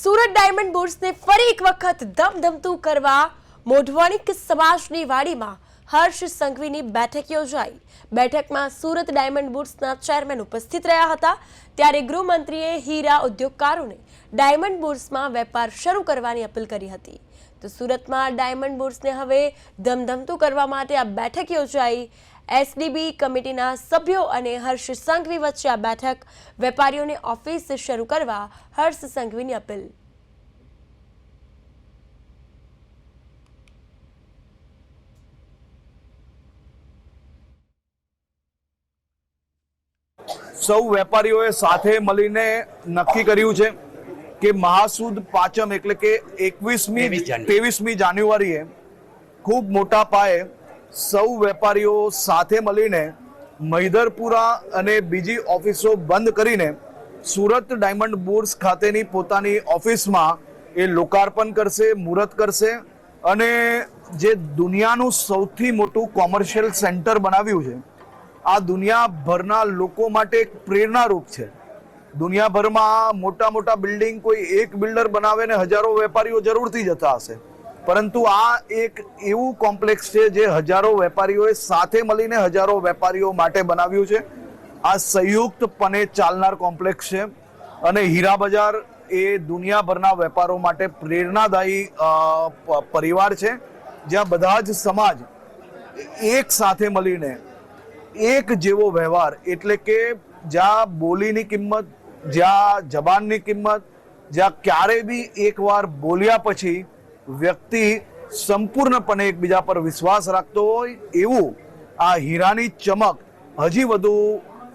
Surat diamond બુર્સને ફરી એક વખત ધમધમતું કરવા મોઢવાણી સમાજની વાડીમાં હર્ષ સંઘવીની બેઠક યોજાઈ. બેઠકમાં સુરત ડાયમંડ બુર્સના ચેરમેન ઉપસ્થિત રહ્યા હતા. ત્યારે ગૃહમંત્રીએ હીરા ઉદ્યોગકારોને ડાયમંડ બુર્સમાં વેપાર શરૂ કરવાની અપીલ કરી હતી. તો સુરતમાં ડાયમંડ બુર્સને હવે ધમધમતું કરવા માટે આ બેઠક યોજાઈ. એસડીબી કમિટીના સભ્યો અને હર્ષ સંઘવી વચ્ચે આ બેઠક વેપારીઓને ઓફિસ શરૂ કરવા હર્ષ સંઘવીની અપીલ. સૌ વેપારીઓએ સાથે મળીને નક્કી કર્યું છે કે મહાસુદ પાંચમ એટલે કે એકવીસમી 23 ત્રેવીસમી જાન્યુઆરીએ ખૂબ મોટા પાયે સૌ વેપારીઓ સાથે મળીને મૈદરપુરા અને બીજી ઓફિસો બંધ કરીને સુરત ડાયમંડ બોર્સ ખાતેની પોતાની ઓફિસમાં એ લોકાર્પણ કરશે, મુહૂર્ત કરશે અને જે દુનિયાનું સૌથી મોટું કોમર્શિયલ સેન્ટર બનાવ્યું છે, આ દુનિયાભરના લોકો માટે એક પ્રેરણારૂપ છે. દુનિયાભરમાં મોટા મોટા બિલ્ડિંગ કોઈ એક બિલ્ડર બનાવે ને હજારો વેપારીઓ જરૂરથી જતા હશે. પરંતુ આ એક એવું કોમ્પ્લેક્સ છે જે હજારો વેપારીઓએ સાથે મળીને હજારો વેપારીઓ માટે બનાવ્યું છે. આ સંયુક્તપણે ચાલનાર કોમ્પ્લેક્સ છે અને હીરા બજાર એ દુનિયાભરના વેપારો માટે પ્રેરણાદાયી પરિવાર છે. જ્યાં બધા જ સમાજ એક સાથે મળીને એક જેવો વ્યવહાર એટલે કે જ્યાં બોલીની કિંમત, જ્યાં જબાનની કિંમત, જ્યાં ક્યારે બી એકવાર બોલ્યા પછી વ્યક્તિ સંપૂર્ણપણે એકબીજા પર વિશ્વાસ રાખતો હોય એવું આ હીરાની ચમક હજી વધુ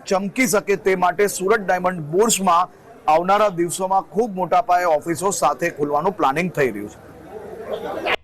ચમકી શકે તે માટે સુરત ડાયમંડ બોર્સમાં આવનારા દિવસોમાં ખૂબ મોટા પાયે ઓફિસો સાથે ખોલવાનું પ્લાનિંગ થઈ રહ્યું છે.